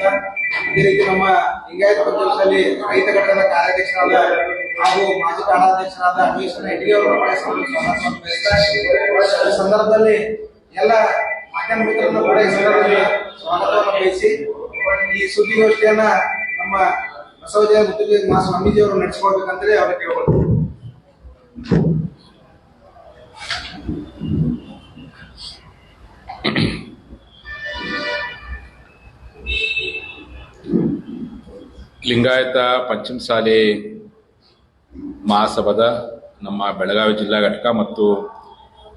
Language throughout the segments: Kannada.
ಬಯಸ್ತಾ ಇದೇ ರೀತಿ ನಮ್ಮ ಲಿಂಗಾಯತ ಪ್ರದೇಶದಲ್ಲಿ ರೈತ ಘಟಕದ ಕಾರ್ಯಾಧ್ಯಕ್ಷರಾದ ಹಾಗೂ ಮಾಜಿ ಕಾಲಾಧ್ಯಕ್ಷರಾದ ಅಮೇಶ್ ಹೆಡ್ಗೆ ಅವರು ಸಂದರ್ಭದಲ್ಲಿ ಎಲ್ಲ ಮಾಧ್ಯಮ ಮಿತ್ರರನ್ನು ಕೂಡ ಈ ಸಂದರ್ಭದಲ್ಲಿ ಸ್ವಾಗತವನ್ನು ಬಯಸಿ, ಈ ಸುದ್ದಿಗೋಷ್ಠಿಯನ್ನ ನಮ್ಮ ಬಸವಜಯ ಮುತ್ತುಜಯ ಮಾ ಸ್ವಾಮೀಜಿಯವರು ನಡೆಸಿಕೊಳ್ಬೇಕಂತೇಳಿ ಅವ್ರಿಗೆ ಕೇಳ್ಕೊಳ್ತೀವಿ ಲಿಂಗಾಯತ ಪಂಚಮಸಾಲಿ ಮಹಾಸಭಾದ ನಮ್ಮ ಬೆಳಗಾವಿ ಜಿಲ್ಲಾ ಘಟಕ ಮತ್ತು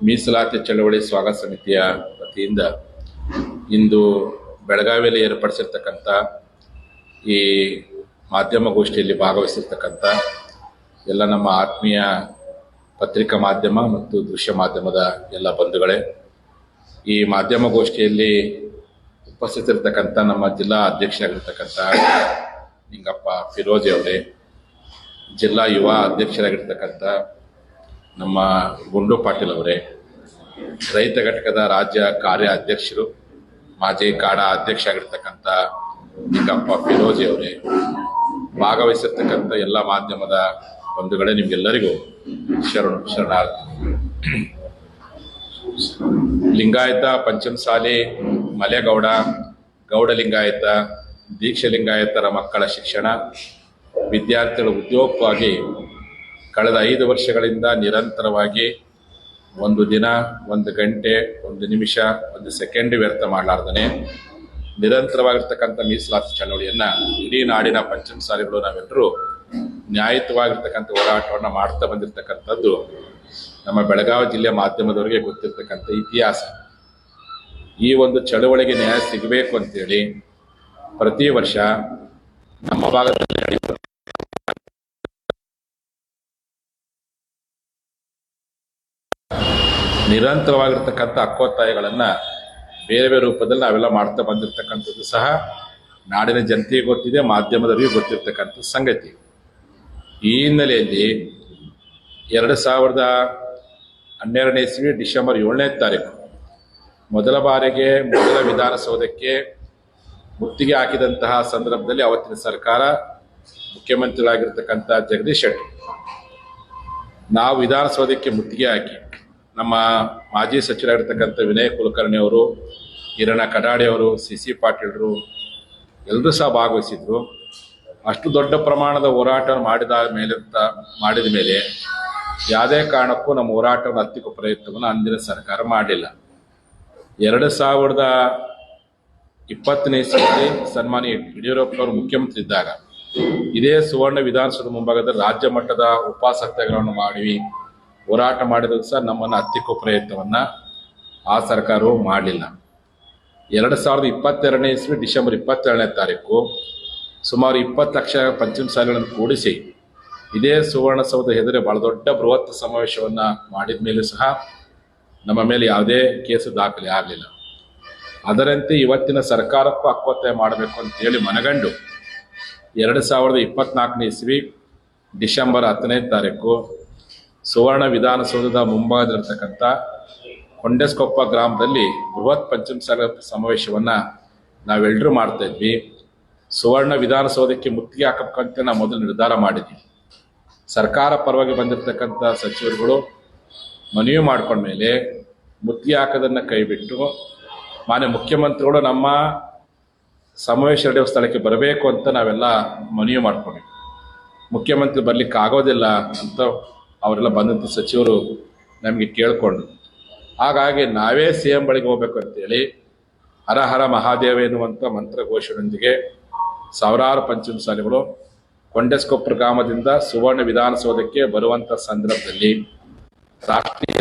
ಮೀಸಲಾತಿ ಚಳವಳಿ ಸ್ವಾಗತ ಸಮಿತಿಯ ವತಿಯಿಂದ ಇಂದು ಬೆಳಗಾವಿಯಲ್ಲಿ ಏರ್ಪಡಿಸಿರ್ತಕ್ಕಂಥ ಈ ಮಾಧ್ಯಮ ಗೋಷ್ಠಿಯಲ್ಲಿ ಭಾಗವಹಿಸಿರ್ತಕ್ಕಂಥ ಎಲ್ಲ ನಮ್ಮ ಆತ್ಮೀಯ ಪತ್ರಿಕಾ ಮಾಧ್ಯಮ ಮತ್ತು ದೃಶ್ಯ ಮಾಧ್ಯಮದ ಎಲ್ಲ ಬಂಧುಗಳೇ, ಈ ಮಾಧ್ಯಮ ಗೋಷ್ಠಿಯಲ್ಲಿ ಉಪಸ್ಥಿತಿರ್ತಕ್ಕಂಥ ನಮ್ಮ ಜಿಲ್ಲಾ ಅಧ್ಯಕ್ಷರಾಗಿರ್ತಕ್ಕಂಥ ನಿಂಗಪ್ಪ ಫಿರೋಜಿ ಅವರೇ, ಜಿಲ್ಲಾ ಯುವ ಅಧ್ಯಕ್ಷರಾಗಿರ್ತಕ್ಕಂಥ ನಮ್ಮ ಗುಂಡು ಪಾಟೀಲ್ ಅವರೇ, ರೈತ ಘಟಕದ ರಾಜ್ಯ ಕಾರ್ಯ ಅಧ್ಯಕ್ಷರು, ಮಾಜಿ ಕಾಡ ಅಧ್ಯಕ್ಷ ಆಗಿರ್ತಕ್ಕಂಥ ನಿಂಗಪ್ಪ ಫಿರೋಜಿ ಅವರೇ, ಭಾಗವಹಿಸಿರ್ತಕ್ಕಂಥ ಎಲ್ಲ ಮಾಧ್ಯಮದ ಬಂಧುಗಳೇ ನಿಮ್ಗೆಲ್ಲರಿಗೂ ಶರಣ, ಶರಣಾರ್ಥಿ. ಲಿಂಗಾಯತ ಪಂಚಮಸಾಲಿ, ಮಲೆಗೌಡ ಗೌಡ ಲಿಂಗಾಯತ ದೀಕ್ಷೆ ಲಿಂಗಾಯತರ ಮಕ್ಕಳ ಶಿಕ್ಷಣ, ವಿದ್ಯಾರ್ಥಿಗಳ ಉದ್ಯೋಗವಾಗಿ ಕಳೆದ ಐದು ವರ್ಷಗಳಿಂದ ನಿರಂತರವಾಗಿ ಒಂದು ದಿನ, ಒಂದು ಗಂಟೆ, ಒಂದು ನಿಮಿಷ, ಒಂದು ಸೆಕೆಂಡ್ ವ್ಯರ್ಥ ಮಾಡಲಾರ್ದನೆ. ನಿರಂತರವಾಗಿರ್ತಕ್ಕಂಥ ಮೀಸಲಾತಿ ಚಳವಳಿಯನ್ನು ಇಡೀ ನಾಡಿನ ಪಂಚಮಸಾಲಿಗಳು ನಾವೆಲ್ಲರೂ ನ್ಯಾಯಯುತವಾಗಿರ್ತಕ್ಕಂಥ ಹೋರಾಟವನ್ನು ಮಾಡ್ತಾ ಬಂದಿರತಕ್ಕಂಥದ್ದು ನಮ್ಮ ಬೆಳಗಾವಿ ಜಿಲ್ಲೆ ಮಾಧ್ಯಮದವರಿಗೆ ಗೊತ್ತಿರ್ತಕ್ಕಂಥ ಇತಿಹಾಸ. ಈ ಒಂದು ಚಳವಳಿಗೆ ನ್ಯಾಯ ಸಿಗಬೇಕು ಅಂತೇಳಿ ಪ್ರತಿ ವರ್ಷ ನಮ್ಮ ಭಾಗದಲ್ಲಿ ನಡೆಯುವ ನಿರಂತರವಾಗಿರ್ತಕ್ಕಂಥ ಅಕ್ಕೋತ್ತಾಯಗಳನ್ನ ಬೇರೆ ಬೇರೆ ರೂಪದಲ್ಲಿ ನಾವೆಲ್ಲ ಮಾಡ್ತಾ ಬಂದಿರತಕ್ಕಂಥದ್ದು ಸಹ ನಾಡಿನ ಜನತೆಗೆ ಗೊತ್ತಿದೆ, ಮಾಧ್ಯಮದವರಿಗೆ ಗೊತ್ತಿರ್ತಕ್ಕಂಥ ಸಂಗತಿ. ಈ ಹಿನ್ನೆಲೆಯಲ್ಲಿ ಎರಡು ಸಾವಿರದ ಹನ್ನೆರಡನೇ ಇಸ್ವಿ ಡಿಸೆಂಬರ್ ಏಳನೇ ತಾರೀಕು ಮೊದಲ ಬಾರಿಗೆ ಮೊದಲ ವಿಧಾನಸೌಧಕ್ಕೆ ಮುತ್ತಿಗೆ ಹಾಕಿದಂತಹ ಸಂದರ್ಭದಲ್ಲಿ ಅವತ್ತಿನ ಸರ್ಕಾರ ಮುಖ್ಯಮಂತ್ರಿಗಳಾಗಿರ್ತಕ್ಕಂಥ ಜಗದೀಶ್ ಶೆಟ್ಟಿ, ನಾವು ವಿಧಾನಸೌಧಕ್ಕೆ ಮುತ್ತಿಗೆ ಹಾಕಿ, ನಮ್ಮ ಮಾಜಿ ಸಚಿವರಾಗಿರ್ತಕ್ಕಂಥ ವಿನಯ್ ಕುಲಕರ್ಣಿ ಅವರು ಹಿರಣ ಕಡಾಡಿ ಅವರು, ಸಿ ಸಿ ಪಾಟೀಲ್ರು ಎಲ್ಲರೂ ಸಹ ಭಾಗವಹಿಸಿದ್ರು. ಅಷ್ಟು ದೊಡ್ಡ ಪ್ರಮಾಣದ ಹೋರಾಟ ಮಾಡಿದ ಮೇಲೆ ಮಾಡಿದ ಮೇಲೆ ಯಾವುದೇ ಕಾರಣಕ್ಕೂ ನಮ್ಮ ಹೋರಾಟವನ್ನು ಹತ್ತಿಕ್ಕೋ ಪ್ರಯತ್ನವನ್ನು ಅಂದಿನ ಸರ್ಕಾರ ಮಾಡಲಿಲ್ಲ ಎರಡು ಸಾವಿರದ ಇಪ್ಪತ್ತನೇ ಇಸ್ವಿಯಲ್ಲಿ ಸನ್ಮಾನ್ಯ ಯಡಿಯೂರಪ್ಪನವರು ಮುಖ್ಯಮಂತ್ರಿ ಇದ್ದಾಗ ಇದೇ ಸುವರ್ಣ ವಿಧಾನಸೌಧ ಮುಂಭಾಗದಲ್ಲಿ ರಾಜ್ಯ ಮಟ್ಟದ ಉಪಾಸಕ್ತಗಳನ್ನು ಮಾಡಿ, ಹೋರಾಟ ಮಾಡಿದಾಗ ಸಹ ನಮ್ಮನ್ನು ಹತ್ತಿಕ್ಕೋ ಪ್ರಯತ್ನವನ್ನ ಆ ಸರ್ಕಾರವು ಮಾಡಲಿಲ್ಲ. ಎರಡು ಸಾವಿರದ ಇಪ್ಪತ್ತೆರಡನೇ ಇಸ್ವಿ ಡಿಸೆಂಬರ್ ಇಪ್ಪತ್ತೆರಡನೇ ತಾರೀಕು ಸುಮಾರು ಇಪ್ಪತ್ತು ಲಕ್ಷ ಪಂಚಮಸಾಲಿಗಳನ್ನು ಕೂಡಿಸಿ, ಇದೇ ಸುವರ್ಣಸೌಧ ಹೆದರೆ ಬಹಳ ದೊಡ್ಡ ಬೃಹತ್ ಸಮಾವೇಶವನ್ನು ಮಾಡಿದ ಮೇಲೆ ಸಹ ನಮ್ಮ ಮೇಲೆ ಯಾವುದೇ ಕೇಸು ದಾಖಲೆ ಆಗಲಿಲ್ಲ. ಅದರಂತೆ ಇವತ್ತಿನ ಸರ್ಕಾರಕ್ಕೂ ಅಕ್ವತ್ತೆ ಮಾಡಬೇಕು ಅಂತೇಳಿ ಮನಗಂಡು ಎರಡು ಸಾವಿರದ ಇಪ್ಪತ್ನಾಲ್ಕನೇ ಇಸ್ವಿ ಡಿಸೆಂಬರ್ ಹತ್ತನೇ ತಾರೀಕು ಸುವರ್ಣ ವಿಧಾನಸೌಧದ ಮುಂಭಾಗದಲ್ಲಿರ್ತಕ್ಕಂಥ ಕೊಂಡಸ್ಕೊಪ್ಪ ಗ್ರಾಮದಲ್ಲಿ ಬೃಹತ್ ಪಂಚಮಸಾಲ ಸಮಾವೇಶವನ್ನು ನಾವೆಲ್ಲರೂ ಮಾಡ್ತಾ ಇದ್ವಿ. ಸುವರ್ಣ ವಿಧಾನಸೌಧಕ್ಕೆ ಮುತ್ತಿಗೆ ಹಾಕಬೇಕಂತ ನಾವು ಮೊದಲು ನಿರ್ಧಾರ ಮಾಡಿದ್ವಿ. ಸರ್ಕಾರ ಪರವಾಗಿ ಬಂದಿರತಕ್ಕಂಥ ಸಚಿವರುಗಳು ಮನವಿ ಮಾಡ್ಕೊಂಡ್ಮೇಲೆ ಮುತ್ತಿಗೆ ಹಾಕೋದನ್ನು ಕೈಬಿಟ್ಟು ಮಾನ್ಯ ಮುಖ್ಯಮಂತ್ರಿಗಳು ನಮ್ಮ ಸಮಾವೇಶ ನಡೆಯುವ ಸ್ಥಳಕ್ಕೆ ಬರಬೇಕು ಅಂತ ನಾವೆಲ್ಲ ಮನವಿ ಮಾಡ್ಕೊಂಡಿದ್ವಿ. ಮುಖ್ಯಮಂತ್ರಿ ಬರ್ಲಿಕ್ಕೆ ಆಗೋದಿಲ್ಲ ಅಂತ ಅವರೆಲ್ಲ ಬಂದಂಥ ಸಚಿವರು ನಮಗೆ ಕೇಳಿಕೊಂಡು ಹಾಗಾಗಿ ನಾವೇ ಸಿ ಎಂ ಬಳಿಗೆ ಹೋಗ್ಬೇಕು ಅಂತೇಳಿ ಹರ ಹರ ಮಹಾದೇವ ಎನ್ನುವಂಥ ಮಂತ್ರ ಘೋಷಣೆಯೊಂದಿಗೆ ಸಾವಿರಾರು ಪಂಚಮಸಾಲಿಗಳು ಕೊಂಡೆಸ್ಕೊಪ್ಪರ ಗ್ರಾಮದಿಂದ ಸುವರ್ಣ ವಿಧಾನಸೌಧಕ್ಕೆ ಬರುವಂತ ಸಂದರ್ಭದಲ್ಲಿ ರಾಷ್ಟ್ರೀಯ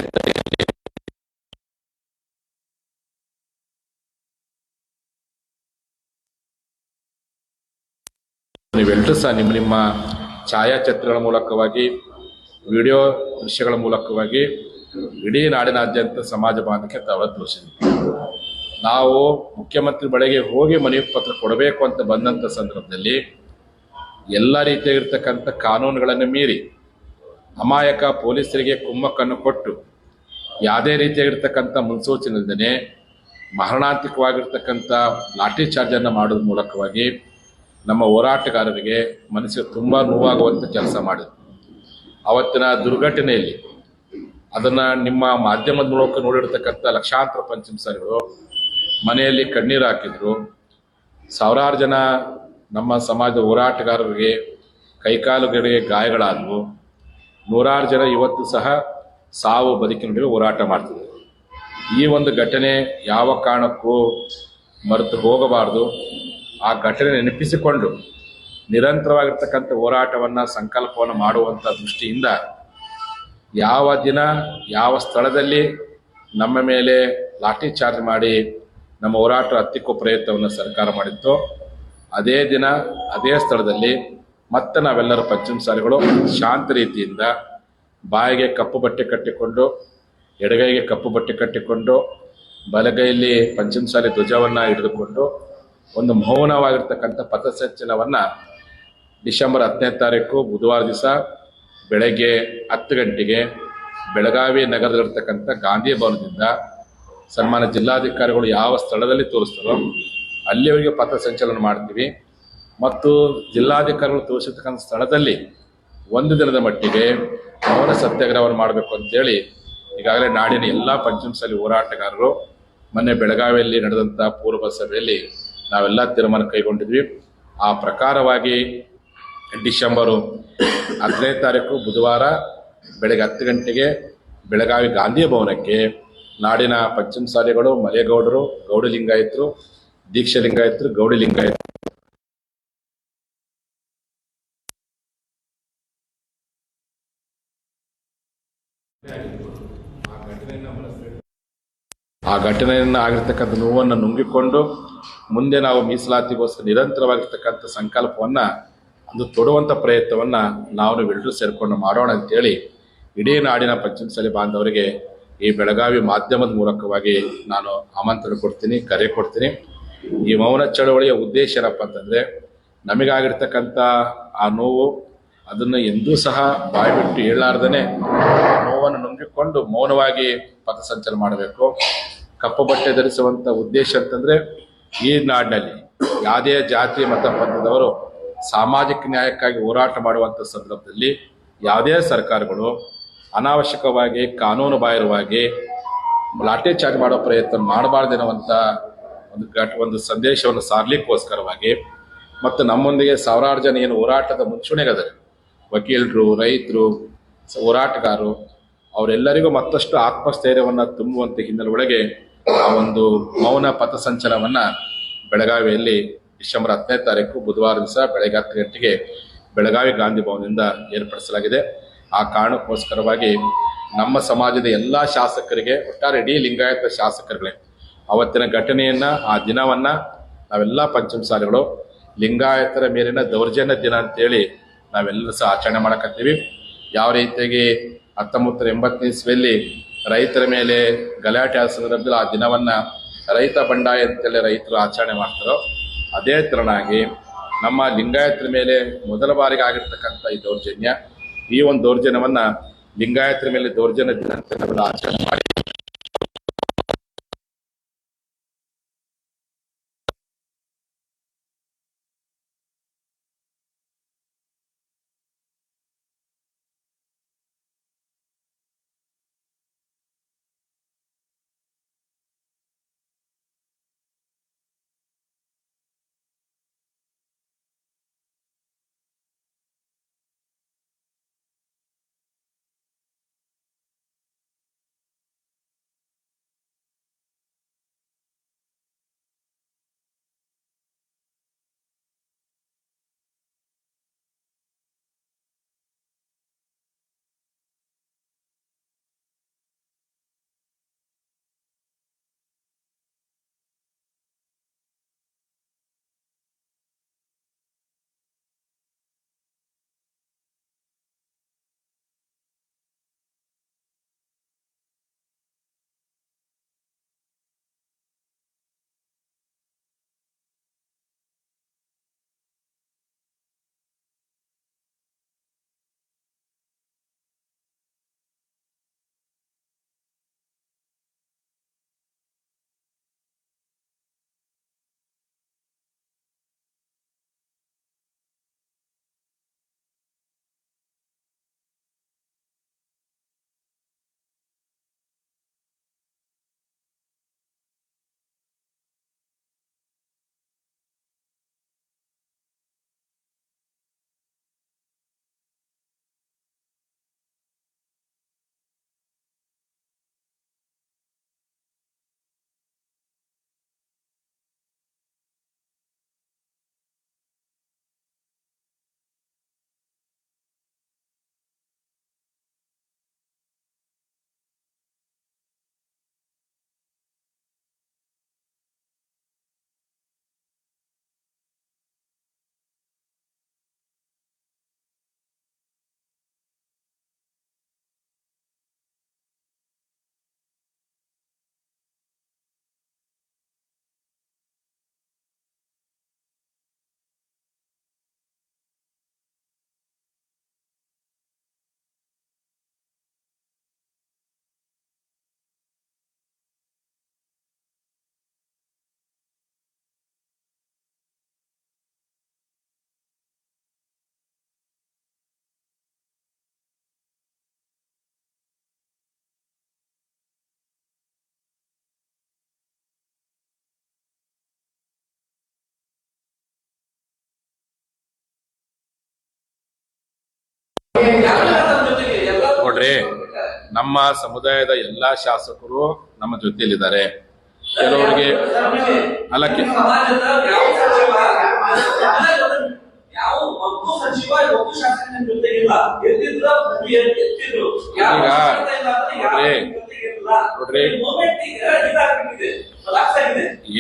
ನೀವೆಲ್ಲರೂ ಸಹ ನಿಮ್ಮ ನಿಮ್ಮ ಛಾಯಾಚಿತ್ರಗಳ ಮೂಲಕವಾಗಿ ವಿಡಿಯೋ ದೃಶ್ಯಗಳ ಮೂಲಕವಾಗಿ ಇಡೀ ನಾಡಿನಾದ್ಯಂತ ಸಮಾಜ ಬಾಂಧವಕ್ಕೆ ತಾವು ತೋರಿಸಿದ್ವಿ ನಾವು ಮುಖ್ಯಮಂತ್ರಿ ಬಳಿಗೆ ಹೋಗಿ ಮನವಿ ಪತ್ರ ಕೊಡಬೇಕು ಅಂತ ಬಂದಂಥ ಸಂದರ್ಭದಲ್ಲಿ ಎಲ್ಲ ರೀತಿಯಾಗಿರ್ತಕ್ಕಂಥ ಕಾನೂನುಗಳನ್ನು ಮೀರಿ ಅಮಾಯಕ ಪೊಲೀಸರಿಗೆ ಕುಮ್ಮಕ್ಕನ್ನು ಕೊಟ್ಟು ಯಾವುದೇ ರೀತಿಯಾಗಿರ್ತಕ್ಕಂಥ ಮುನ್ಸೂಚನೆ ಇಲ್ಲದೇ ಮರಣಾಂತಿಕವಾಗಿರ್ತಕ್ಕಂಥ ಲಾಠಿ ಚಾರ್ಜನ್ನು ಮಾಡೋದ್ರ ಮೂಲಕವಾಗಿ ನಮ್ಮ ಹೋರಾಟಗಾರರಿಗೆ ಮನಸ್ಸಿಗೆ ತುಂಬ ನೋವಾಗುವಂಥ ಕೆಲಸ ಮಾಡಿದರು. ಅವತ್ತಿನ ದುರ್ಘಟನೆಯಲ್ಲಿ ಅದನ್ನು ನಿಮ್ಮ ಮಾಧ್ಯಮದ ಮೂಲಕ ನೋಡಿರ್ತಕ್ಕಂಥ ಲಕ್ಷಾಂತರ ಪಂಚಮಸಾಲಿಗಳು ಮನೆಯಲ್ಲಿ ಕಣ್ಣೀರು ಹಾಕಿದ್ರು. ಸಾವಿರಾರು ಜನ ನಮ್ಮ ಸಮಾಜದ ಹೋರಾಟಗಾರರಿಗೆ ಕೈಕಾಲುಗಳಿಗೆ ಗಾಯಗಳಾದವು. ನೂರಾರು ಜನ ಇವತ್ತು ಸಹ ಸಾವು ಬದುಕಿನ ಹೋರಾಟ ಮಾಡ್ತಿದ್ದರು. ಈ ಒಂದು ಘಟನೆ ಯಾವ ಕಾರಣಕ್ಕೂ ಮರೆತು ಹೋಗಬಾರ್ದು. ಆ ಘಟನೆ ನೆನಪಿಸಿಕೊಂಡು ನಿರಂತರವಾಗಿರ್ತಕ್ಕಂಥ ಹೋರಾಟವನ್ನು, ಸಂಕಲ್ಪವನ್ನು ಮಾಡುವಂಥ ದೃಷ್ಟಿಯಿಂದ ಯಾವ ದಿನ, ಯಾವ ಸ್ಥಳದಲ್ಲಿ ನಮ್ಮ ಮೇಲೆ ಲಾಠಿ ಚಾರ್ಜ್ ಮಾಡಿ ನಮ್ಮ ಹೋರಾಟ ಹತ್ತಿಕ್ಕೋ ಪ್ರಯತ್ನವನ್ನು ಸರ್ಕಾರ ಮಾಡಿತ್ತು, ಅದೇ ದಿನ, ಅದೇ ಸ್ಥಳದಲ್ಲಿ ಮತ್ತೆ ನಾವೆಲ್ಲರ ಪಂಚಮಸಾಲಿಗಳು ಶಾಂತ ರೀತಿಯಿಂದ ಬಾಯಿಗೆ ಕಪ್ಪು ಬಟ್ಟೆ ಕಟ್ಟಿಕೊಂಡು, ಎಡಗೈಗೆ ಕಪ್ಪು ಬಟ್ಟೆ ಕಟ್ಟಿಕೊಂಡು ಬಲಗೈಯಲ್ಲಿ ಪಂಚಮಸಾಲಿ ಧ್ವಜವನ್ನು ಹಿಡಿದುಕೊಂಡು ಒಂದು ಮೌನವಾಗಿರ್ತಕ್ಕಂಥ ಪಥಸಂಚಲನವನ್ನು ಡಿಸೆಂಬರ್ ಹತ್ತನೇ ತಾರೀಕು ಬುಧವಾರ ದಿವಸ ಬೆಳಗ್ಗೆ ಹತ್ತು ಗಂಟೆಗೆ ಬೆಳಗಾವಿ ನಗರದಲ್ಲಿರ್ತಕ್ಕಂಥ ಗಾಂಧಿ ಭವನದಿಂದ ಸನ್ಮಾನ ಜಿಲ್ಲಾಧಿಕಾರಿಗಳು ಯಾವ ಸ್ಥಳದಲ್ಲಿ ತೋರಿಸ್ತಾರೋ ಅಲ್ಲಿಯವರೆಗೆ ಪಥಸಂಚಲನ ಮಾಡ್ತೀವಿ. ಮತ್ತು ಜಿಲ್ಲಾಧಿಕಾರಿಗಳು ತೋರಿಸಿರ್ತಕ್ಕಂಥ ಸ್ಥಳದಲ್ಲಿ ಒಂದು ದಿನದ ಮಟ್ಟಿಗೆ ಮೌನ ಸತ್ಯಾಗ್ರಹವನ್ನು ಮಾಡಬೇಕು ಅಂತೇಳಿ ಈಗಾಗಲೇ ನಾಡಿನ ಎಲ್ಲ ಪಂಚಮಸಾಲಿ ಹೋರಾಟಗಾರರು ಮೊನ್ನೆ ಬೆಳಗಾವಿಯಲ್ಲಿ ನಡೆದಂಥ ಪೂರ್ವ ಸಭೆಯಲ್ಲಿ ನಾವೆಲ್ಲ ತೀರ್ಮಾನ ಕೈಗೊಂಡಿದ್ವಿ. ಆ ಪ್ರಕಾರವಾಗಿ ಡಿಸೆಂಬರು ಹದಿನೈದು ತಾರೀಕು ಬುಧವಾರ ಬೆಳಗ್ಗೆ ಹತ್ತು ಗಂಟೆಗೆ ಬೆಳಗಾವಿ ಗಾಂಧಿ ಭವನಕ್ಕೆ ನಾಡಿನ ಪಂಚಮಸಾಲಿಗಳು ಮಲೆಗೌಡರು, ಗೌಡಿ ಲಿಂಗಾಯತರು, ದೀಕ್ಷಾ ಲಿಂಗಾಯತರು, ಗೌಡಿ ಲಿಂಗಾಯತರು. ಆ ಆಗಿರ್ತಕ್ಕಂಥ ನೋವನ್ನು ನುಂಗಿಕೊಂಡು ಮುಂದೆ ನಾವು ಮೀಸಲಾತಿಗೋಸ್ಕರ ನಿರಂತರವಾಗಿರ್ತಕ್ಕಂಥ ಸಂಕಲ್ಪವನ್ನು ಒಂದು ತೊಡುವಂಥ ಪ್ರಯತ್ನವನ್ನು ನಾವು ನಾವೆಲ್ಲರೂ ಸೇರಿಕೊಂಡು ಮಾಡೋಣ ಅಂತೇಳಿ ಇಡೀ ನಾಡಿನ ಪಂಚಮಸಾಲಿ ಬಾಂಧವರಿಗೆ ಈ ಬೆಳಗಾವಿ ಮಾಧ್ಯಮದ ಮೂಲಕವಾಗಿ ನಾನು ಆಮಂತ್ರಣ ಕೊಡ್ತೀನಿ, ಕರೆ ಕೊಡ್ತೀನಿ. ಈ ಮೌನ ಚಳವಳಿಯ ಉದ್ದೇಶ ಏನಪ್ಪ ಅಂತಂದರೆ, ನಮಗಾಗಿರ್ತಕ್ಕಂಥ ಆ ನೋವು ಅದನ್ನು ಎಂದೂ ಸಹ ಬಾಯ್ಬಿಟ್ಟು ಹೇಳಲಾರ್ದೇ ನೋವನ್ನು ನುಂಗಿಕೊಂಡು ಮೌನವಾಗಿ ಪಥಸಂಚಲನ ಮಾಡಬೇಕು. ಕಪ್ಪು ಬಟ್ಟೆ ಧರಿಸುವಂಥ ಉದ್ದೇಶ ಅಂತಂದರೆ ಈ ನಾಡಿನಲ್ಲಿ ಯಾವುದೇ ಜಾತಿ ಮತ ಪಂಥದವರು ಸಾಮಾಜಿಕ ನ್ಯಾಯಕ್ಕಾಗಿ ಹೋರಾಟ ಮಾಡುವಂಥ ಸಂದರ್ಭದಲ್ಲಿ ಯಾವುದೇ ಸರ್ಕಾರಗಳು ಅನಾವಶ್ಯಕವಾಗಿ ಕಾನೂನು ಬಾಹಿರವಾಗಿ ಲಾಠಿ ಚಾರ್ಜ್ ಮಾಡೋ ಪ್ರಯತ್ನ ಮಾಡಬಾರ್ದೆನ್ನುವಂಥ ಒಂದು ಘಟ ಒಂದು ಸಂದೇಶವನ್ನು ಸಾರ್ಲಿಕ್ಕೋಸ್ಕರವಾಗಿ ಮತ್ತು ನಮ್ಮೊಂದಿಗೆ ಸಾವಿರಾರು ಜನ ಏನು ಹೋರಾಟದ ಮುಂಚೂಣಿಗದಾರೆ ವಕೀಲರು, ರೈತರು ಹೋರಾಟಗಾರರು, ಅವರೆಲ್ಲರಿಗೂ ಮತ್ತಷ್ಟು ಆತ್ಮಸ್ಥೈರ್ಯವನ್ನು ತುಂಬುವಂಥ ಹಿನ್ನೆಲೆ ಒಳಗೆ ಆ ಒಂದು ಮೌನ ಪಥಸಂಚಲನವನ್ನು ಬೆಳಗಾವಿಯಲ್ಲಿ ಡಿಸೆಂಬರ್ ಹತ್ತನೇ ತಾರೀಕು ಬುಧವಾರ ದಿವಸ ಬೆಳಗ್ಗೆ ಹತ್ತು ಗಂಟೆಗೆ ಬೆಳಗಾವಿ ಗಾಂಧಿ ಭವನದಿಂದ ಏರ್ಪಡಿಸಲಾಗಿದೆ. ಆ ಕಾರಣಕ್ಕೋಸ್ಕರವಾಗಿ ನಮ್ಮ ಸಮಾಜದ ಎಲ್ಲ ಶಾಸಕರಿಗೆ, ಒಟ್ಟಾರೆ ಇಡೀ ಲಿಂಗಾಯತ ಶಾಸಕರುಗಳೇ, ಅವತ್ತಿನ ಘಟನೆಯನ್ನ, ಆ ದಿನವನ್ನ ನಾವೆಲ್ಲ ಪಂಚಮಸಾಲಿಗಳು, ಲಿಂಗಾಯತರ ಮೇಲಿನ ದೌರ್ಜನ್ಯ ದಿನ ಅಂತೇಳಿ ನಾವೆಲ್ಲರೂ ಸಹ ಆಚರಣೆ ಮಾಡಕತ್ತೀವಿ. ಯಾವ ರೀತಿಯಾಗಿ ಹತ್ತೊಂಬತ್ತು ಎಂಬತ್ತನೇ ಇಸ್ವಿಯಲ್ಲಿ ರೈತರ ಮೇಲೆ ಗಲಾಟೆ ಆದ ಸಂದರ್ಭದಲ್ಲಿ ಆ ದಿನವನ್ನ ರೈತ ಬಂಡಾಯ ಅಂತೇಳಿ ರೈತರು ಆಚರಣೆ ಮಾಡ್ತಾರೋ ಅದೇ ತೆರನಾಗಿ ನಮ್ಮ ಲಿಂಗಾಯತರ ಮೇಲೆ ಮೊದಲ ಬಾರಿಗೆ ಆಗಿರ್ತಕ್ಕಂಥ ಈ ದೌರ್ಜನ್ಯ, ಈ ಒಂದು ದೌರ್ಜನ್ಯವನ್ನ ಲಿಂಗಾಯತರ ಮೇಲೆ ದೌರ್ಜನ್ಯ ದಿನ ಆಚರಣೆ ಮಾಡಿ ನಮ್ಮ ಸಮುದಾಯದ ಎಲ್ಲಾ ಶಾಸಕರು ನಮ್ಮ ಜೊತೆಯಲ್ಲಿದ್ದಾರೆ. ಕೆಲವರಿಗೆ ಅಲಕ್ಕೆ. ನೋಡ್ರಿ,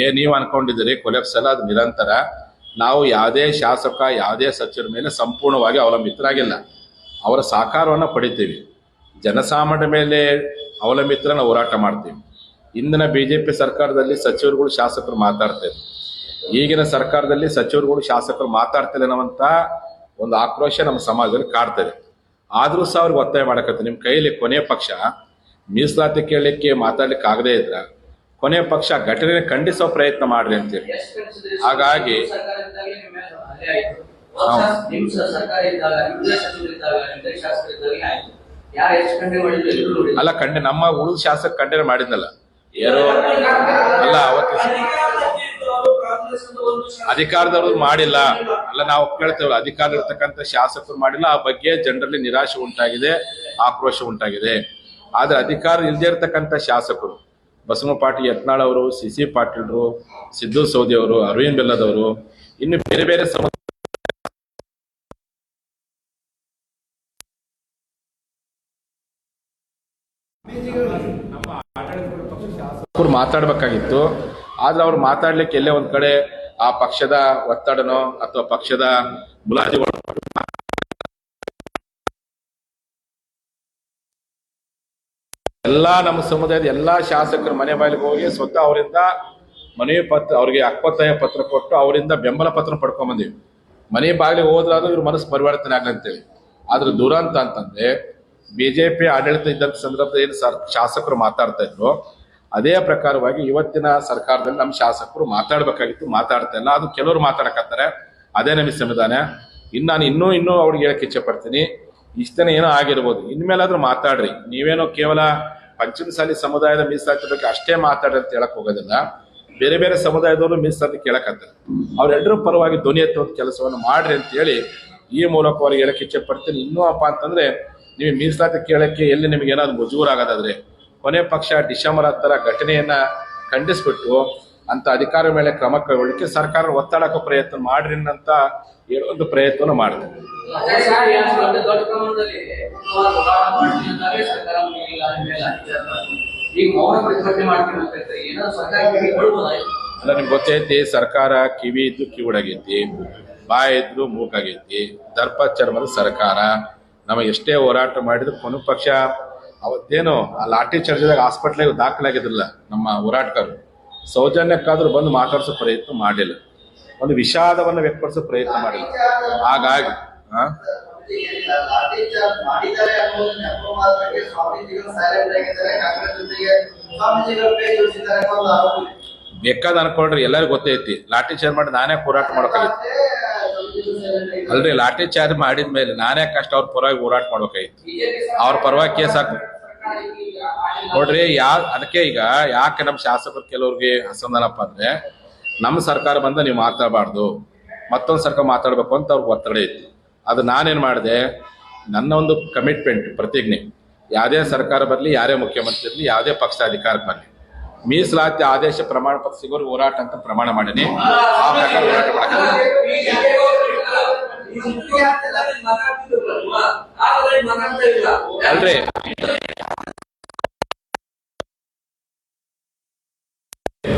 ಏನ್ ನೀವ್ ಅನ್ಕೊಂಡಿದ್ದೀರಿ ಕೊಲೆಪ್ಸಲ್ಲ ಅದು ನಿರಂತರ. ನಾವು ಯಾವುದೇ ಶಾಸಕ ಯಾವುದೇ ಸಚಿವರ ಮೇಲೆ ಸಂಪೂರ್ಣವಾಗಿ ಅವಲಂಬಿತರಾಗಿಲ್ಲ. ಅವರ ಸಹಕಾರವನ್ನು ಪಡಿತೀವಿ. ಜನಸಾಮಾನ್ಯರ ಮೇಲೆ ಅವಲಂಬಿತರ ನಾವು ಹೋರಾಟ ಮಾಡ್ತೀವಿ ಇಂದಿನ ಬಿ ಜೆ ಪಿ ಸರ್ಕಾರದಲ್ಲಿ ಸಚಿವರುಗಳು, ಶಾಸಕರು ಮಾತಾಡ್ತಾರೆ ಈಗಿನ ಸರ್ಕಾರದಲ್ಲಿ ಸಚಿವರುಗಳು, ಶಾಸಕರು ಮಾತಾಡ್ತಿಲ್ಲ ಅನ್ನುವಂತ ಒಂದು ಆಕ್ರೋಶ ನಮ್ಮ ಸಮಾಜದಲ್ಲಿ ಕಾಡ್ತದೆ ಆದರೂ ಸಹ ಅವ್ರಿಗೆ ಒತ್ತಾಯ ಮಾಡಕತ್ತೆ ನಿಮ್ಮ ಕೈಯಲ್ಲಿ ಕೊನೆಯ ಪಕ್ಷ ಮೀಸಲಾತಿ ಕೇಳಲಿಕ್ಕೆ, ಮಾತಾಡ್ಲಿಕ್ಕೆ ಆಗದೇ ಇದ್ರ ಕೊನೆಯ ಪಕ್ಷ ಘಟನೆ ಖಂಡಿಸೋ ಪ್ರಯತ್ನ ಮಾಡ್ರಿ ಅಂತೇಳಿ ಹಾಗಾಗಿ. ಹೌದು. ಅಲ್ಲ ಖಂಡ ನಮ್ಮ ಉಳಿದ ಶಾಸಕ ಖಂಡನೆ ಮಾಡಿದ್ನಲ್ಲ. ಯಾರೋ ಅಲ್ಲ ಅವತ್ತು ಅಧಿಕಾರದವರು ಮಾಡಿಲ್ಲ. ಅಲ್ಲ ನಾವು ಕೇಳ್ತೇವಲ್ಲ ಅಧಿಕಾರ ಇರ್ತಕ್ಕಂಥ ಶಾಸಕರು ಮಾಡಿಲ್ಲ. ಆ ಬಗ್ಗೆ ಜನರಲ್ಲಿ ನಿರಾಶೆ ಉಂಟಾಗಿದೆ ಆಕ್ರೋಶ ಉಂಟಾಗಿದೆ. ಆದ್ರೆ ಅಧಿಕಾರ ಇಲ್ಲದೆ ಇರತಕ್ಕಂಥ ಶಾಸಕರು ಬಸವ ಪಾಟೀಲ್ ಯತ್ನಾಳ್ ಅವರು ಸಿ ಸಿ ಪಾಟೀಲ್ರು ಸಿದ್ದು ಸೌದಿ ಅವರು ಅರವಿಂದ್ ಬೆಲ್ಲದವರು ಇನ್ನು ಬೇರೆ ಬೇರೆ ಸಮ ಶಾಸಕರು ಮಾತಾಡ್ಬೇಕಾಗಿತ್ತು. ಆದ್ರೆ ಅವ್ರು ಮಾತಾಡ್ಲಿಕ್ಕೆ ಎಲ್ಲೇ ಒಂದ್ ಕಡೆ ಆ ಪಕ್ಷದ ಒತ್ತಡನೋ ಅಥವಾ ಪಕ್ಷದ ಮುಲಾಜಿಗಳು ಎಲ್ಲಾ ನಮ್ಮ ಸಮುದಾಯದ ಎಲ್ಲಾ ಶಾಸಕರು ಮನೆ ಬಾಯಿಗೆ ಹೋಗಿ ಸ್ವತಃ ಅವರಿಂದ ಮನವಿ ಪತ್ರ, ಅವ್ರಿಗೆ ಹಕ್ಕೊತ್ತಾಯ ಪತ್ರ ಕೊಟ್ಟು ಅವರಿಂದ ಬೆಂಬಲ ಪತ್ರ ಪಡ್ಕೊಂಡ್ ಬಂದಿವಿ. ಮನೆ ಬಾಗಿಲಿಗೆ ಹೋದ್ರಾದ್ರೂ ಇವ್ರ ಮನಸ್ಸು ಪರಿವರ್ತನೆ ಆಗಂತೇಳಿ. ಆದ್ರೆ ದುರಂತ ಅಂತಂದ್ರೆ ಬಿಜೆಪಿ ಆಡಳಿತ ಇದ್ದಂಥ ಸಂದರ್ಭದಲ್ಲಿ ಏನು ಸರ್, ಶಾಸಕರು ಮಾತಾಡ್ತಾ ಇದ್ರು? ಅದೇ ಪ್ರಕಾರವಾಗಿ ಇವತ್ತಿನ ಸರ್ಕಾರದಲ್ಲಿ ನಮ್ಮ ಶಾಸಕರು ಮಾತಾಡಬೇಕಾಗಿತ್ತು, ಮಾತಾಡ್ತಾ ಇಲ್ಲ. ಅದು ಕೆಲವರು ಮಾತಾಡಕತ್ತಾರೆ. ಅದೇ ನಮಗೆ ಸಂವಿಧಾನ. ಇನ್ನು ನಾನು ಇನ್ನೂ ಇನ್ನೂ ಅವ್ರಿಗೆ ಹೇಳಕ್ಕೆ ಇಚ್ಛೆ ಪಡ್ತೀನಿ. ಇಷ್ಟನೇ ಏನೋ ಆಗಿರ್ಬೋದು. ಇನ್ಮೇಲಾದ್ರೂ ಮಾತಾಡ್ರಿ. ನೀವೇನೋ ಕೇವಲ ಪಂಚಮಸಾಲಿ ಸಮುದಾಯದ ಮೀಸಲಾತಿ ಬಗ್ಗೆ ಅಷ್ಟೇ ಮಾತಾಡ್ರಿ ಅಂತ ಹೇಳಕ್ ಹೋಗೋದಿಲ್ಲ. ಬೇರೆ ಬೇರೆ ಸಮುದಾಯದವರು ಮೀಸಲಾತಿ ಕೇಳಕತ್ತಾರೆ. ಅವರೆಲ್ಲರೂ ಪರವಾಗಿ ಧ್ವನಿ ಎತ್ತುವಂತ ಕೆಲಸವನ್ನು ಮಾಡ್ರಿ ಅಂತ ಹೇಳಿ ಈ ಮೂಲಕ ಅವ್ರಿಗೆ ಹೇಳಕ್ಕೆ ಇಚ್ಛೆ ಪಡ್ತೀನಿ. ಇನ್ನೂ ಅಪ್ಪ ಅಂತಂದ್ರೆ ನೀವು ಮೀಸಲಾತಿ ಕೇಳಕ್ಕೆ ಎಲ್ಲಿ ನಿಮಗೆ ಏನಾದ್ರು ಮುಜುಗರ ಆಗೋದಾದ್ರೆ, ಕೊನೆ ಪಕ್ಷ ಡಿಸೆಂಬರ್ ಹತ್ತರ ಘಟನೆಯನ್ನ ಖಂಡಿಸ್ಬಿಟ್ಟು ಅಂತ ಅಧಿಕಾರ ಮೇಲೆ ಕ್ರಮ ಕೈಗೊಳ್ಳಿಕ್ಕೆ ಸರ್ಕಾರ ಒತ್ತಡಕ್ಕೆ ಪ್ರಯತ್ನ ಮಾಡ್ರಿ ಅಂತ ಒಂದು ಪ್ರಯತ್ನ ಮಾಡಿದೆ. ಅಲ್ಲ, ನಿಮ್ಗೆ ಗೊತ್ತೈತಿ, ಸರ್ಕಾರ ಕಿವಿ ಇದ್ದು ಕಿವಿಡಾಗೈತಿ ಬಾಯಿದ್ರು ಮೂಕಾಗೈತಿ ದರ್ಪ ಚರ್ಮದ ಸರ್ಕಾರ. ನಮಗೆ ಎಷ್ಟೇ ಹೋರಾಟ ಮಾಡಿದ್ರು ಕೊನೆ ಪಕ್ಷ ಅವತ್ತೇನು ಆ ಲಾಠಿ ಚಾರ್ಜ್ದಾಗ ಹಾಸ್ಪಿಟ್ಲಿಗೆ ದಾಖಲಾಗಿದ್ರಲ್ಲ ನಮ್ಮ ಹೋರಾಟಗಾರರು. ಸೌಜನ್ಯಕ್ಕಾದ್ರೂ ಬಂದು ಮಾತಾಡಿಸೋ ಪ್ರಯತ್ನ ಮಾಡಿಲ್ಲ. ಒಂದು ವಿಷಾದವನ್ನು ವ್ಯಕ್ತಪಡಿಸೋ ಪ್ರಯತ್ನ ಮಾಡಿಲ್ಲ. ಹಾಗಾಗಿ. ಬೇಕಾದ ಅನ್ಕೊಂಡ್ರೆ ಎಲ್ಲರಿಗೂ ಗೊತ್ತೈತಿ. ಲಾಠಿ ಚಾರ್ಜ್ ಮಾಡಿ ನಾನೇ ಹೋರಾಟ ಮಾಡೋಕಾಗಿತ್ತು ಅಲ್ರಿ, ಲಾಠಿ ಚಾರ್ಜ್ ಮಾಡಿದ ಮೇಲೆ ನಾನೇ ಕಷ್ಟ ಅವ್ರ ಪರವಾಗಿ ಹೋರಾಟ ಮಾಡ್ಬೇಕಾಗಿತ್ತು ಅವ್ರ ಪರವಾಗಿ ಕೇಸ್ ಹಾಕ್ ನೋಡ್ರಿ, ಯಾ ಅದಕ್ಕೆ ಈಗ ಯಾಕೆ ನಮ್ಮ ಶಾಸಕರು ಕೆಲವ್ರಿಗೆ ಅಸಮಾಧಾನಪ್ಪ ಅಂದ್ರೆ ನಮ್ಮ ಸರ್ಕಾರ ಬಂದ ನೀವು ಮಾತಾಡಬಾರ್ದು, ಮತ್ತೊಂದು ಸರ್ಕಾರ ಮಾತಾಡ್ಬೇಕು ಅಂತ ಅವ್ರಿಗೆ ಒತ್ತಡ ಇತ್ತು. ಅದು ನಾನೇನ್ ಮಾಡಿದೆ, ನನ್ನ ಒಂದು ಕಮಿಟ್ಮೆಂಟ್ ಪ್ರತಿಜ್ಞೆ, ಯಾವುದೇ ಸರ್ಕಾರ ಬರಲಿ, ಯಾರೇ ಮುಖ್ಯಮಂತ್ರಿ ಇರಲಿ, ಯಾವುದೇ ಪಕ್ಷ ಅಧಿಕಾರಕ್ಕೆ ಬರಲಿ ಮೀಸಲಾತಿ ಆದೇಶ ಪ್ರಮಾಣ ಪತ್ರ ಸಿಗೋರು ಹೋರಾಟ ಅಂತ ಪ್ರಮಾಣ ಮಾಡೀನಿ. ಆ ಪ್ರಕಾರ ಹೋರಾಟ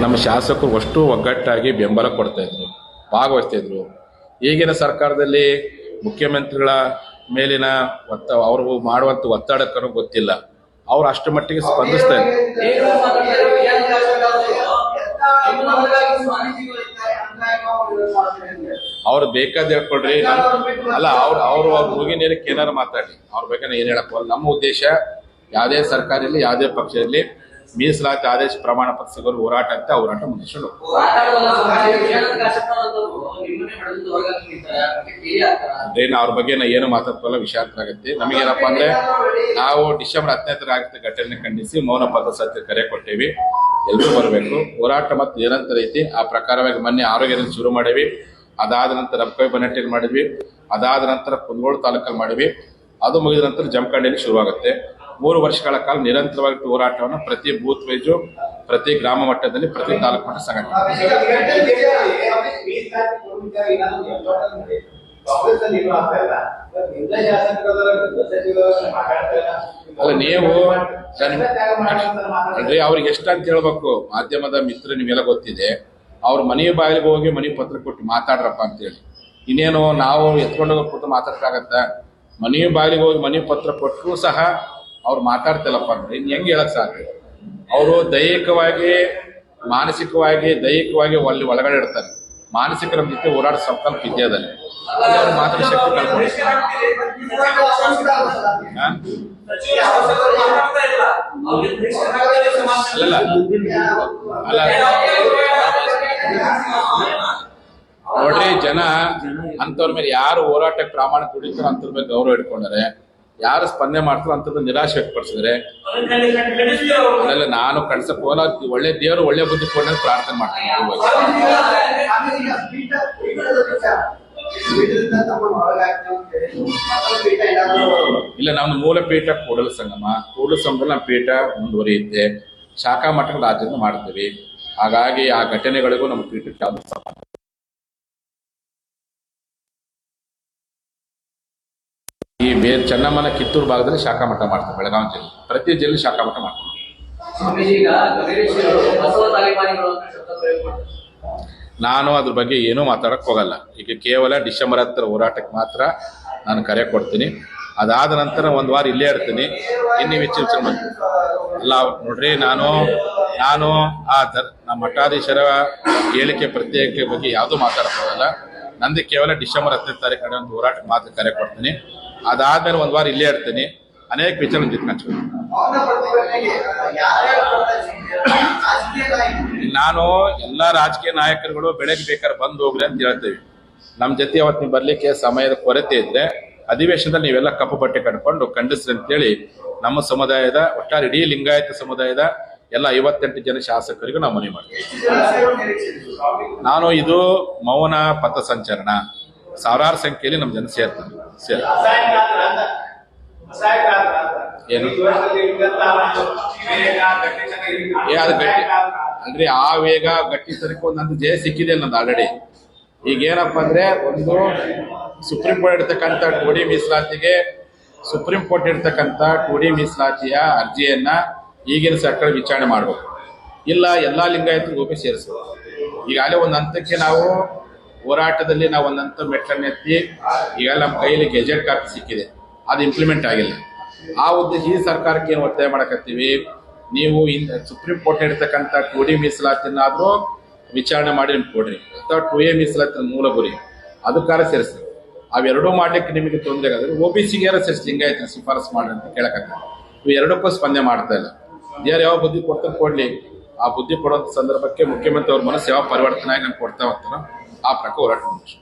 ನಮ್ಮ ಶಾಸಕರು ಅಷ್ಟು ಒಗ್ಗಟ್ಟಾಗಿ ಬೆಂಬಲ ಕೊಡ್ತಾ ಇದ್ರು ಭಾಗವಹಿಸ್ತಾ ಇದ್ರು ಈಗಿನ ಸರ್ಕಾರದಲ್ಲಿ ಮುಖ್ಯಮಂತ್ರಿಗಳ ಮೇಲಿನ ಒತ್ತ, ಅವರು ಮಾಡುವಂತ ಒತ್ತಡಕ್ಕೂ ಗೊತ್ತಿಲ್ಲ. ಅವ್ರು ಅಷ್ಟು ಮಟ್ಟಿಗೆ ಸ್ಪಂದಿಸ್ತಾ ಮಾಡ್ತೀವಿ ಅವ್ರು ಬೇಕಾದ ಹೇಳ್ಕೊಡ್ರಿ ಅಲ್ಲ, ಅವ್ರು ಅವ್ರು ಅವ್ರ ಮುಗಿ ನೇರಕ್ಕೆ ಏನಾರು ಮಾತಾಡಿ ಅವ್ರು ಬೇಕಾದ್ರೆ ಏನ್ ಹೇಳಕ್ ನಮ್ಮ ಉದ್ದೇಶ ಯಾವುದೇ ಸರ್ಕಾರ ಇರಲಿ ಯಾವುದೇ ಪಕ್ಷ ಇರಲಿ ಮೀಸಲಾತಿ ಆದೇಶ ಪ್ರಮಾಣ ಪತ್ರ ಸಿಗೋರು ಹೋರಾಟ ಅಂತ ಹೋರಾಟ ಮುಂದಿಸ್ಕೊಂಡು ಅದೇನು ಅವ್ರ ಬಗ್ಗೆ ನಾ ಏನು ಮಾತಾಡ್ಕೊಳ್ಳೋ ವಿಷಾಂತರ ಆಗುತ್ತೆ ನಮಗೇನಪ್ಪ ಅಂದ್ರೆ ನಾವು ಡಿಸೆಂಬರ್ ಹತ್ತನೇ ತರ ಆಗುತ್ತೆ ಘಟನೆ ಖಂಡಿಸಿ ಮೌನ ಪತ್ರ ಸತ್ಯ ಕರೆ ಕೊಟ್ಟೇವಿ. ಎಲ್ಲರೂ ಬರಬೇಕು. ಹೋರಾಟ ಮತ್ತು ಏನಂತ ಐತಿ. ಆ ಪ್ರಕಾರವಾಗಿ ಮೊನ್ನೆ ಆರೋಗ್ಯದಲ್ಲಿ ಶುರು ಮಾಡೇವಿ. ಅದಾದ ನಂತರ ರಬ್ಬಕೈ ಬನ್ನಟ್ಟಿಯಲ್ಲಿ ಮಾಡಿದ್ವಿ. ಅದಾದ ನಂತರ ಕುಂದಗೋಳ ತಾಲೂಕಲ್ಲಿ ಮಾಡಿವಿ ಅದು ಮುಗಿದ ನಂತರ ಜಮಖಂಡಿಯಲ್ಲಿ ಶುರುವಾಗುತ್ತೆ. ಮೂರು ವರ್ಷಗಳ ಕಾಲ ನಿರಂತರವಾಗಿ ಹೋರಾಟವನ್ನು ಪ್ರತಿ ಬೂತ್ ವೈಜು ಪ್ರತಿ ಗ್ರಾಮ ಮಟ್ಟದಲ್ಲಿ, ಪ್ರತಿ ತಾಲೂಕು ಮಟ್ಟ ಸಂಘಟನೆ. ಅಲ್ಲ, ನೀವು ಅಂದ್ರೆ ಅವ್ರಿಗೆ ಎಷ್ಟು ಅಂತ ಹೇಳ್ಬೇಕು? ಮಾಧ್ಯಮದ ಮಿತ್ರ ನಿಮ್ಗೆಲ್ಲ ಗೊತ್ತಿದೆ. ಅವ್ರ ಮನೆ ಬಾಗಿಲಿಗೆ ಹೋಗಿ ಮನೆ ಪತ್ರ ಕೊಟ್ಟು ಮಾತಾಡ್ರಪ್ಪ ಅಂತೇಳಿ. ಇನ್ನೇನು ನಾವು ಎತ್ಕೊಂಡು ಹೋಗಿ ಕೊಟ್ಟು ಮಾತಾಡಕ್ಕಾಗತ್ತ ಮನೆ ಹೋಗಿ ಮನೆ ಪತ್ರ ಕೊಟ್ಟರು ಸಹ ಅವ್ರು ಮಾತಾಡ್ತಿಲ್ಲಪ್ಪ ಅಂದ್ರೆ ಇನ್ ಹೆಂಗ್ ಹೇಳಕ್ ಸಾಧ್ಯ? ಅವರು ದೈಹಿಕವಾಗಿ, ಮಾನಸಿಕವಾಗಿ, ದೈಹಿಕವಾಗಿ ಅಲ್ಲಿ ಒಳಗಡೆ ಇಡ್ತಾರೆ ಮಾನಸಿಕರ ಜೊತೆ ಓಡಾಡ ಸಂಕಲ್ಪ ಇದೆ ಅದಲ್ಲಿ ಅಲ್ಲಿ ಅವ್ರ ಮಾತಿನ ಶಕ್ತಿ? ಅಲ್ಲಲ್ಲ. ಅಲ್ಲ. ನೋಡ್ರಿ, ಜನ ಅಂತವ್ರ ಮೇಲೆ ಯಾರು ಹೋರಾಟಕ್ಕೆ ಪ್ರಾಮಾಣಿಕ ದುಡಿತಾರೋ ಅಂತವ್ರ ಮೇಲೆ ಗೌರವ ಇಟ್ಕೊಂಡಾರೆ ಯಾರು ಸ್ಪಂದನೆ ಮಾಡ್ತಾರೋ ಅಂತದ್ದು ನಿರಾಶೆ ವ್ಯಕ್ತಪಡಿಸಿದ್ರೆ ಅದೆಲ್ಲ ನಾನು ಕಳ್ಸ ಫೋನ್ ಒಳ್ಳೆ ದೇವರು ಒಳ್ಳೆ ಬುದ್ಧಿ ಫೋನ್ ಪ್ರಾರ್ಥನೆ ಮಾಡ್ತೀನಿ. ಇಲ್ಲ ನಮ್ದು ಮೂಲ ಪೀಠ ಕೂಡಲ ಸಂಗಮ ಕೂಡಲ ಸಂಗಮ ನಮ್ಮ ಪೀಠ ಮುಂದುವರಿಯುತ್ತೆ. ಶಾಖಾ ಮಠಗಳ ರಾಜ್ಯದಿಂದ ಮಾಡ್ತೀವಿ. ಹಾಗಾಗಿ ಆ ಘಟನೆಗಳಿಗೂ ನಮ್ಮ ಪೀಠಕ್ಕೆ ಯಾವ್ದು ಸಂಬಂಧ ಈ ಬೇರೆ ಚೆನ್ನಮ್ಮನ ಕಿತ್ತೂರು ಭಾಗದಲ್ಲಿ ಶಾಖಾ ಮಠ ಮಾಡ್ತಾರೆ ಬೆಳಗಾವಿ ಜಿಲ್ಲೆ. ಪ್ರತಿ ಜಿಲ್ಲೆ ಶಾಖಾ ಮಠ ಮಾಡ್ತಾರೆ. ನಾನು ಅದ್ರ ಬಗ್ಗೆ ಏನೂ ಮಾತಾಡಕ್ಕೆ ಹೋಗಲ್ಲ. ಈಗ ಕೇವಲ ಡಿಸೆಂಬರ್ ಹತ್ತರ ಹೋರಾಟಕ್ಕೆ ಮಾತ್ರ ನಾನು ಕರೆ ಕೊಡ್ತೀನಿ. ಅದಾದ ನಂತರ ಒಂದು ವಾರ ಇಲ್ಲೇ ಇರ್ತೀನಿ. ಇನ್ನೂ ವಿಚಾರ ಮಾಡ್ತೀನಿ ಅಲ್ಲ ನೋಡ್ರಿ ನಾನು ನಾನು ಆ ಧರ್ ನಮ್ಮ ಮಠಾಧೀಶರ ಹೇಳಿಕೆ ಪ್ರತ್ಯೇಕ ಬಗ್ಗೆ ಯಾವುದೂ ಮಾತಾಡಕ್ಕೆ ಹೋಗಲ್ಲ. ನಂದು ಕೇವಲ ಡಿಸೆಂಬರ್ ಹತ್ತನೇ ತಾರೀಕು ಒಂದು ಹೋರಾಟಕ್ಕೆ ಮಾತ್ರ ಕರೆ ಕೊಡ್ತೀನಿ. ಅದಾದ್ಮೇಲೆ ಒಂದು ವಾರ ಇಲ್ಲೇ ಇರ್ತೀನಿ ಅನೇಕ ವಿಚಾರ ಇದ್ದೀರಿ? ನಾನು ಎಲ್ಲಾ ರಾಜಕೀಯ ನಾಯಕರುಗಳು ಬೆಳಗ್ಗೆ ಬೇಕಾದ್ರೆ ಬಂದು ಹೋಗ್ಲಿ ಅಂತ ಹೇಳ್ತೇವೆ ನಮ್ಮ ಜೊತೆ ಅವತ್ತು ನೀವು ಬರ್ಲಿಕ್ಕೆ ಸಮಯದ ಕೊರತೆ ಇದ್ರೆ ಅಧಿವೇಶನದಲ್ಲಿ ನೀವೆಲ್ಲ ಕಪ್ಪು ಬಟ್ಟೆ ಕಟ್ಕೊಂಡು ಖಂಡಿಸ್ರಿ ಅಂತೇಳಿ ನಮ್ಮ ಸಮುದಾಯದ ಒಟ್ಟಾರೆ ಇಡೀ ಲಿಂಗಾಯತ ಸಮುದಾಯದ ಎಲ್ಲ ಐವತ್ತೆಂಟು ಜನ ಶಾಸಕರಿಗೂ ನಾವು ಮನವಿ ಮಾಡ್ತೀವಿ? ನಾನು ಇದು ಮೌನ ಪಥ ಸಂಚರಣ ಸಾವಿರಾರು ಸಂಖ್ಯೆಯಲ್ಲಿ ನಮ್ಮ ಜನ ಸೇರ್ತಾರೆ ಸೇರ್ ಏನು? ಏ, ಅದು ಗಟ್ಟಿ. ಅಂದ್ರೆ ಆ ವೇಗ, ಗಟ್ಟಿ ತರಕ್ಕೆ ಒಂದು ನಂದು ಜಯ ಸಿಕ್ಕಿದೆ ನಂದು ಆಲ್ರೆಡಿ ಈಗ ಏನಪ್ಪ ಅಂದ್ರೆ ಒಂದು ಸುಪ್ರೀಂ ಕೋರ್ಟ್ ಇರ್ತಕ್ಕಂಥ ಟೋಡಿ ಮೀಸಲಾತಿಗೆ ಸುಪ್ರೀಂ ಕೋರ್ಟ್ ಇರ್ತಕ್ಕಂಥ ಟೋಡಿ ಮೀಸಲಾತಿಯ ಅರ್ಜಿಯನ್ನ ಈಗಿನ ಸರ್ಕಾರ ವಿಚಾರಣೆ ಮಾಡಬೇಕು. ಇಲ್ಲ, ಎಲ್ಲಾ ಲಿಂಗಾಯತರಿಗೂ ಒಪ್ಪಿ ಸೇರಿಸಬೇಕು. ಈಗಾಗಲೇ ಒಂದು ಹಂತಕ್ಕೆ ನಾವು ಹೋರಾಟದಲ್ಲಿ ನಾವು ಒಂದಂತ ಎತ್ತಿ ಈಗ ನಮ್ಮ ಕೈಯಲ್ಲಿ ಗೆಜೆಟ್ ಕಾಪಿ ಸಿಕ್ಕಿದೆ. ಅದು ಇಂಪ್ಲಿಮೆಂಟ್ ಆಗಿಲ್ಲ. ಆ ಉದ್ದೇಶ ಈ ಸರ್ಕಾರಕ್ಕೆ ಏನು ಒತ್ತಾಯ ಮಾಡಕತ್ತೀವಿ? ನೀವು ಇನ್ ಸುಪ್ರೀಂ ಕೋರ್ಟ್ ಇರ್ತಕ್ಕಂಥ ಟು ಡಿ ಮೀಸಲಾತಿನಾದ್ರೂ ವಿಚಾರಣೆ ಮಾಡಿ ನಿಮ್ಗೆ ಕೊಡ್ರಿ. ಅಥವಾ ಟು ಎ ಮೀಸಲಾತಿನ ಮೂಲ ಗುರಿ. ಅದಕ್ಕಾರ ಸೇರಿಸಿ ಅವೆರಡೂ ಮಾಡ್ಲಿಕ್ಕೆ ನಿಮಗೆ ತೊಂದರೆ ಆಗಾದ್ರೆ ಒ ಬಿ ಸಿಗೆ ಸೇರಿಸಿ ಲಿಂಗಾಯತ ಶಿಫಾರಸು ಮಾಡಿ ಅಂತ ಕೇಳಕತ್ತ ಇವು ಎರಡಕ್ಕೂ ಸ್ಪಂದನೆ ಮಾಡ್ತಾ ಇಲ್ಲ. ಯಾರು ಯಾವ ಬುದ್ಧಿ ಕೊಡ್ತಾರೆ ಕೊಡಲಿ. ಆ ಬುದ್ಧಿ ಕೊಡುವಂತ ಸಂದರ್ಭಕ್ಕೆ ಮುಖ್ಯಮಂತ್ರಿ ಅವ್ರ ಮನಸ್ಸು ಯಾವ ಪರಿವರ್ತನೆ ಆಗಿ ನಮ್ಗೆ ಕೊಡ್ತಾ ಹೋಗ್ತಾರೋ ಆ ಪ್ರಕಾರ ಹೋರಾಟ ಮಾಡ್ತೀವಿ.